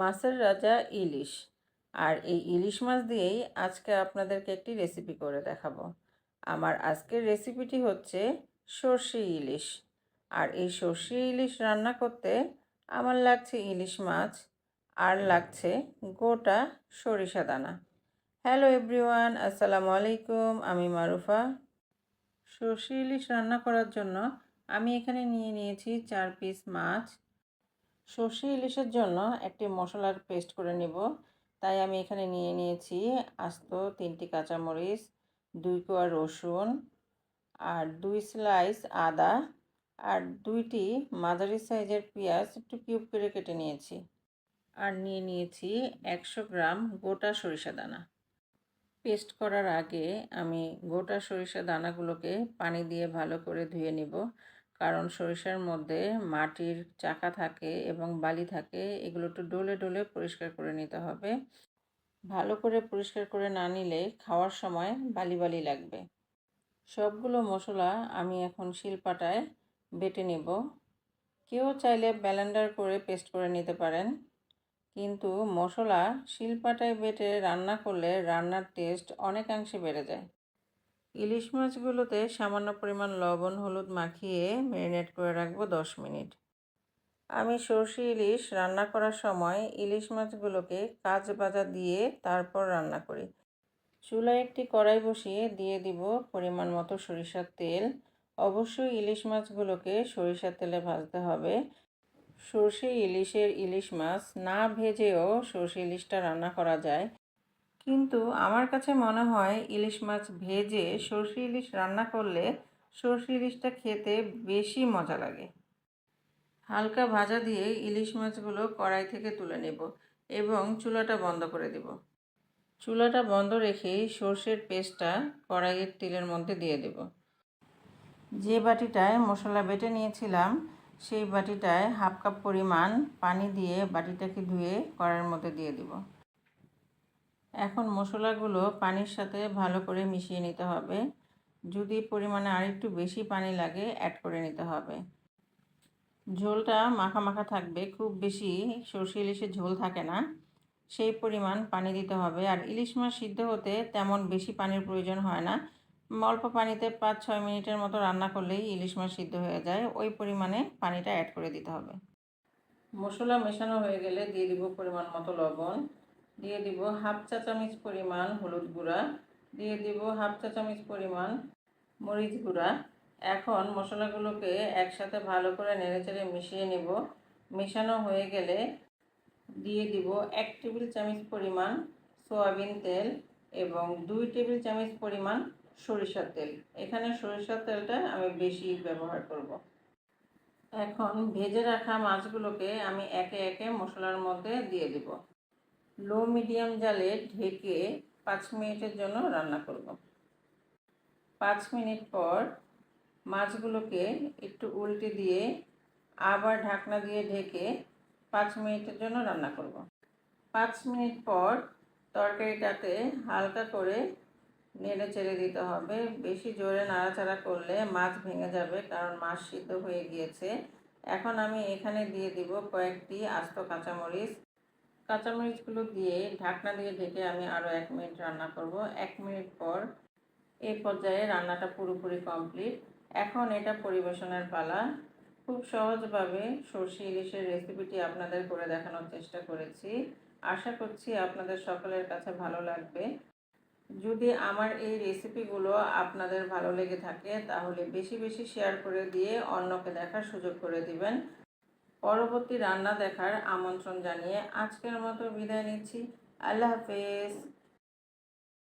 মাছের রাজা ইলিশ। আর এই ইলিশ মাছ দিয়েই আজকে আপনাদেরকে একটি রেসিপি করে দেখাবো। আমার আজকের রেসিপিটি হচ্ছে সর্ষে ইলিশ। আর এই সর্ষে ইলিশ রান্না করতে আমার লাগছে ইলিশ মাছ, আর লাগছে গোটা সরিষা দানা। হ্যালো এভরিওয়ান আসসালামু আলাইকুম, আমি মারুফা। সর্ষে ইলিশ রান্না করার জন্য আমি এখানে নিয়ে নিয়েছি চার পিস মাছ সর্ষে ইলিশের জন্য একটি মশলার পেস্ট করে নিব। তাই আমি এখানে নিয়ে নিয়েছি আস্ত তিনটি কাঁচামরিচ, দুই কোয়া রসুন আর দুই স্লাইস আদা আর দুইটি মাঝারি সাইজের পেঁয়াজ একটু কিউব করে কেটে নিয়েছি। আর নিয়ে নিয়েছি একশো গ্রাম গোটা সরিষা দানা। পেস্ট করার আগে আমি গোটা সরিষা দানাগুলোকে পানি দিয়ে ভালো করে ধুয়ে নিব। কারণ সরিষার মধ্যে মাটির চাকা থাকে এবং বালি থাকে, এগুলো একটু ডলে ডলে পরিষ্কার করে নিতে হবে। ভালো করে পরিষ্কার করে না নিলে খাওয়ার সময় বালি বালি লাগবে। সবগুলো মশলা আমি এখন শিলপাটায় বেটে নেব। কেউ চাইলে ব্যালেন্ডার করে পেস্ট করে নিতে পারেন, কিন্তু মশলা শিলপাটায় বেটে রান্না করলে রান্নার টেস্ট অনেকাংশে বেড়ে যায়। ইলিশ মাছগুলোতে সামান্য পরিমাণ লবণ, হলুদ মাখিয়ে ম্যারিনেট করে রাখব দশ মিনিট। আমি সর্ষে ইলিশ রান্না করার সময় ইলিশ মাছগুলোকে কাজ বাজা দিয়ে তারপর রান্না করি। চুলায় একটি কড়াই বসিয়ে দিয়ে দিব পরিমাণ মতো সরিষার তেল। অবশ্যই ইলিশ মাছগুলোকে সরিষার তেলে ভাজতে হবে। সর্ষে ইলিশের ইলিশ মাছ না ভেজেও সর্ষে ইলিশটা রান্না করা যায়। কিন্তু আমার কাছে মনে হয় ইলিশ মাছ ভেজে সর্ষে ইলিশ রান্না করলে সর্ষে ইলিশটা খেতে বেশি মজা লাগে। হালকা ভাজা দিয়ে ইলিশ মাছগুলো কড়াই থেকে তুলে নেব এবং চুলাটা বন্ধ করে দেব। চুলাটা বন্ধ রেখেই সর্ষের পেস্টটা কড়াইয়ের তেলের মধ্যে দিয়ে দেব। যে বাটিটায় মশলা বেটে নিয়েছিলাম, সেই বাটিটায় হাফ কাপ পরিমাণ পানি দিয়ে বাটিটাকে ধুয়ে কড়াইয়ের মধ্যে দিয়ে দিব। এখন মশলাগুলো পানির সাথে ভালো করে মিশিয়ে নিতে হবে। যদি পরিমাণে আরেকটু বেশি পানি লাগে অ্যাড করে নিতে হবে। ঝোলটা মাখা মাখা থাকবে, খুব বেশি সর্ষে ইলিশের ঝোল থাকে না। সেই পরিমাণ পানি দিতে হবে। আর ইলিশ মাছ সিদ্ধ হতে তেমন বেশি পানির প্রয়োজন হয় না। অল্প পানিতে পাঁচ ছয় মিনিটের মতো রান্না করলেই ইলিশ মাছ সিদ্ধ হয়ে যায়। ওই পরিমাণে পানিটা অ্যাড করে দিতে হবে। মশলা মেশানো হয়ে গেলে দিয়ে দিব পরিমাণ মতো লবণ। দিয়ে দিব হাফ চা চামচ পরিমাণ হলুদ গুঁড়া। দিয়ে দিব হাফ চা চামচ পরিমাণ মরিচ গুঁড়া। এখন মশলাগুলোকে একসাথে ভালো করে নেড়েচেড়ে মিশিয়ে নেব। মেশানো হয়ে গেলে দিয়ে দিব এক টেবিল চামচ পরিমাণ সয়াবিন তেল এবং দুই টেবিল চামচ পরিমাণ সরিষার তেল। এখানে সরিষার তেলটা আমি বেশি ব্যবহার করব। এখন ভেজে রাখা মাছগুলোকে আমি একে একে মশলার মধ্যে দিয়ে দিব। লো মিডিয়াম জালে ঢেকে পাঁচ মিনিটের জন্য রান্না করব। পাঁচ মিনিট পর মাছগুলোকে একটু উল্টে দিয়ে আবার ঢাকনা দিয়ে ঢেকে পাঁচ মিনিটের জন্য রান্না করব। পাঁচ মিনিট পর তরকারিটাতে হালকা করে নেড়ে চেড়ে দিতে হবে। বেশি জোরে নাড়াচাড়া করলে মাছ ভেঙে যাবে কারণ মাছ সিদ্ধ হয়ে গিয়েছে। এখন আমি এখানে দিয়ে দিব কয়েকটি আস্ত কাঁচামরিচ কাঁচামরিচগুলো দিয়ে ঢাকনা দিয়ে ঢেকে আমি আরও এক মিনিট রান্না করব। এক মিনিট পর এই পর্যায়ে রান্নাটা পুরোপুরি কমপ্লিট। এখন এটা পরিবেশনের পালা। খুব সহজভাবে সর্ষে ইলিশের রেসিপিটি আপনাদের করে দেখানোর চেষ্টা করেছি। আশা করছি আপনাদের সকলের কাছে ভালো লাগবে। যদি আমার এই রেসিপিগুলো আপনাদের ভালো লেগে থাকে, তাহলে বেশি বেশি শেয়ার করে দিয়ে অন্যকে দেখার সুযোগ করে দিবেন। পরবর্তী রান্না দেখার আমন্ত্রণ জানিয়ে আজকের মতো বিদায় নিচ্ছি। আল্লাহ হাফেজ।